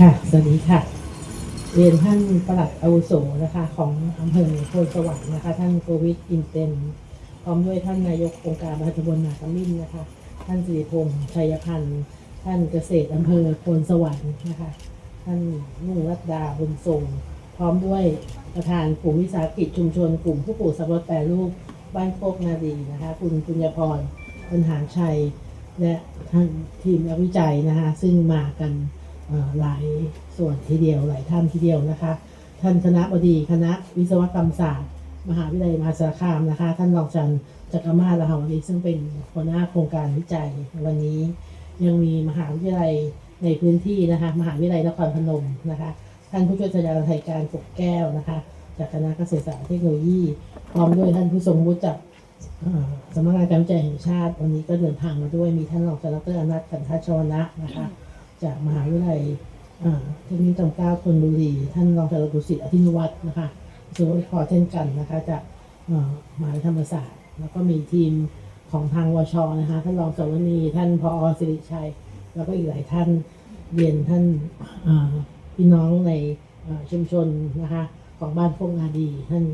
ค่ะ สวัสดีค่ะ เรียนท่านประหลัดอาวุโสนะคะ ของอำเภอโพนสวรรค์นะคะ ท่านโควิดอินเตนพร้อมด้วยท่านนายกองค์การบริหารตำบลนาคำมินนะคะ ท่านสิริพงษ์ชัยพันธ์ ท่านเกษตรอำเภอโพนสวรรค์นะคะ ท่านนุ่งรัตดาบุญทรง พร้อมด้วยประธานกลุ่มวิสาหกิจชุมชน กลุ่มผู้ปลูกสับปะรดแปรรูปบ้านโคกนาดีนะคะ คุณปุญญพรปัญหารชัย และท่านทีมนักวิจัยนะคะ ซึ่งมากัน หลายส่วนทีเดียวหลายท่านทีเดียวนะคะ ท่านคณะบดีคณะวิศวกรรมศาสตร์ มหาวิทยาลัยมหาสารคามนะคะ ท่านรองจันทร์จักรมาศละหาวดีซึ่งเป็นหัวหน้าโครงการวิจัยวันนี้ ยังมีมหาวิทยาลัยในพื้นที่นะคะ มหาวิทยาลัยนครพนมนะคะ ท่านผู้ช่วยศาสตราจารย์ไทยการปกแก้วนะคะ จากคณะเกษตรศาสตร์เทคโนโลยี พร้อมด้วยท่านผู้ทรงวุฒิจากสำนักงานการวิจัยแห่งชาติ วันนี้ก็เดินทางมาด้วยมีท่านรองศาสตราจารย์ดรอนัทขันธชวนะนะคะ จากมหาวิทยาลัยเอ่อเทคนิคจำเก้าธนบุรี ท่านรองศาสตราจารย์อธินวัฒน์นะคะสุวรรณคอเช่นกันนะคะจากมหาวิทยาลัยธรรมศาสตร์ แล้วก็มีทีมของทางวชนะคะท่านรองสวนีท่านพอสิริชัย แล้วก็อีกหลายท่านเรียนท่านพี่น้องในชุมชนนะคะของบ้านพวกนาดี ท่าน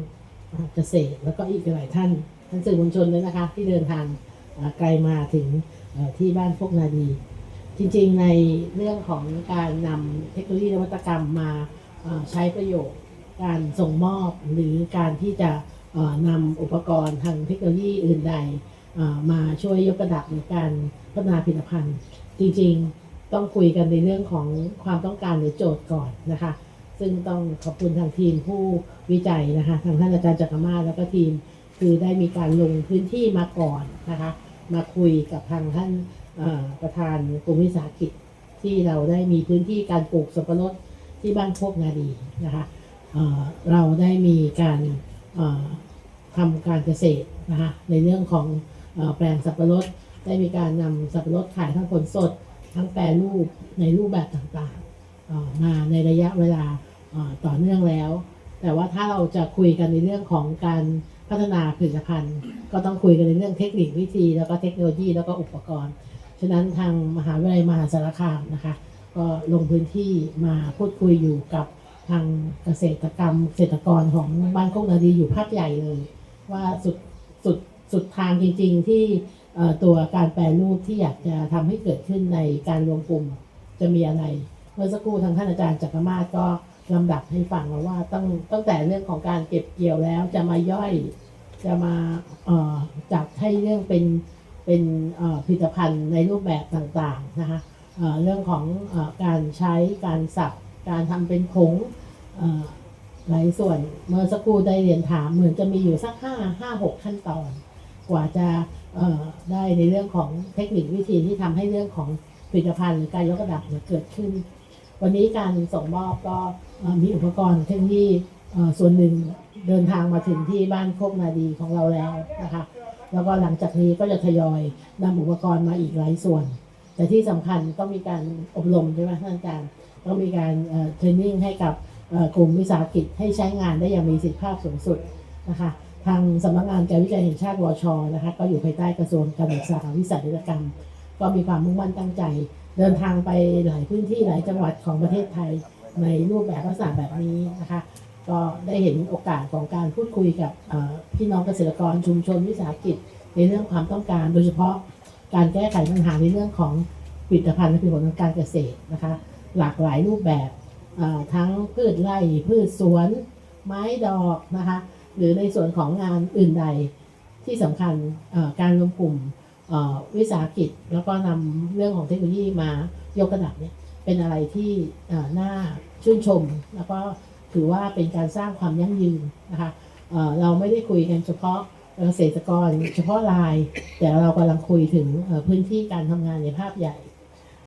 เกษตร แล้วก็อีกหลายท่านท่านสื่อมวลชนด้วยนะคะที่เดินทางไกลมาถึงที่บ้านพวกนาดี จริงๆในเรื่องของการนำเทคโนโลยีนวัตกรรมมาใช้ประโยชน์การส่งมอบหรือการที่จะนำอุปกรณ์ทางเทคโนโลยีอื่นใดมาช่วยยกระดับในการพัฒนาผลิตภัณฑ์ จริงๆต้องคุยกันในเรื่องของความต้องการหรือโจทย์ก่อนนะคะ ซึ่งต้องขอบคุณทางทีมผู้วิจัยนะคะทางท่านอาจารย์จักรมาแล้วก็ทีมคือได้มีการลงพื้นที่มาก่อนนะคะ มาคุยกับทางท่าน ประธานกลุ่มวิสาหกิจที่เราได้มีพื้นที่การปลูกสับปะรดที่บ้านโคกนาดีนะคะเราได้มีการทำการเกษตรนะคะในเรื่องของอแปลงสับปะรดได้มีการนำสับปะรดขายทั้งผลสด ทั้งแปรรูปในรูปแบบต่างๆมาในระยะเวลาต่อเนื่องแล้ว แต่ว่าถ้าเราจะคุยกันในเรื่องของการพัฒนาผลิตภัณฑ์ ก็ต้องคุยกันในเรื่องเทคนิควิธี แล้วก็เทคโนโลยีแล้วก็อุปกรณ์ ฉะนั้นทางมหาวิทยาลัยมหาสารคามนะคะ ก็ลงพื้นที่มาพูดคุยอยู่กับทางเกษตรกรรมเกษตรกรของบ้านโคกนาดีอยู่ภาคใหญ่เลย ว่าสุดสุดสุดทางจริง ๆ ที่ตัวการแปรรูปที่อยากจะทำให้เกิดขึ้นในการรวมกลุ่มจะมีอะไร เมื่อสักครู่ทางท่านอาจารย์จักรมาศก็ลำดับให้ฟังแล้วว่าตั้งตั้งแต่เรื่องของการเก็บเกี่ยวแล้วจะมาย่อยจะมาจัดให้เรื่องเป็น เป็นผลิตภัณฑ์ในรูปแบบต่างๆนะคะเเรื่องของอการใช้การสับการทำเป็นผงหลายส่วนเมื่อสักครู่ได้เรียนถามเหมือนจะมีอยู่สักห้าห้าหกขั้นตอน กว่าจะได้ในเรื่องของเทคนิควิธีที่ทำให้เรื่องของผลิตภัณฑ์หรือการยกระดับเกิดขึ้น วันนี้การส่งมอบก็มีอุปกรณ์เทคโนโลยีส่วนหนึ่งเดินทางมาถึงที่บ้านโคกนาดีของเราแล้วนะคะ แล้วก็หลังจากนี้ก็จะทยอยนำอุปกรณ์มาอีกหลายส่วน แต่ที่สำคัญต้องมีการอบรมใช่ไหมท่านอาจารย์ต้องมีการเทรนนิ่งให้กับกลุ่มวิสาหกิจให้ใช้งานได้อย่างมีประสิทธิภาพสูงสุดนะคะทางสำนักงานการวิจัยแห่งชาติวชนะคะก็อยู่ภายใต้กระทรวงการศึกษาวิสาหกิจกรรม ก็มีความมุ่งมั่นตั้งใจ เดินทางไปหลายพื้นที่หลายจังหวัดของประเทศไทยในรูปแบบลักษณะแบบนี้นะคะ ก็ได้เห็นโอกาสของการพูดคุยกับพี่น้องเกษตรกรชุมชนวิสาหกิจในเรื่องความต้องการ โดยเฉพาะการแก้ไขปัญหาในเรื่องของผลิตภัณฑ์และผลิตผลทางการเกษตรนะคะ หลากหลายรูปแบบทั้งพืชไร่พืชสวน ไม้ดอกนะคะหรือในส่วนของงานอื่นใดที่สำคัญการรวมกลุ่มวิสาหกิจ แล้วก็นำเรื่องของเทคโนโลยีมายกระดับเนี่ยเป็นอะไรที่น่าชื่นชมแล้วก็ ถือว่าเป็นการสร้างความยั่งยืนนะคะเออเราไม่ได้คุยกันเฉพาะเกษตรกร เฉพาะราย แต่เรากำลังคุยถึงพื้นที่การทำงานในภาพใหญ่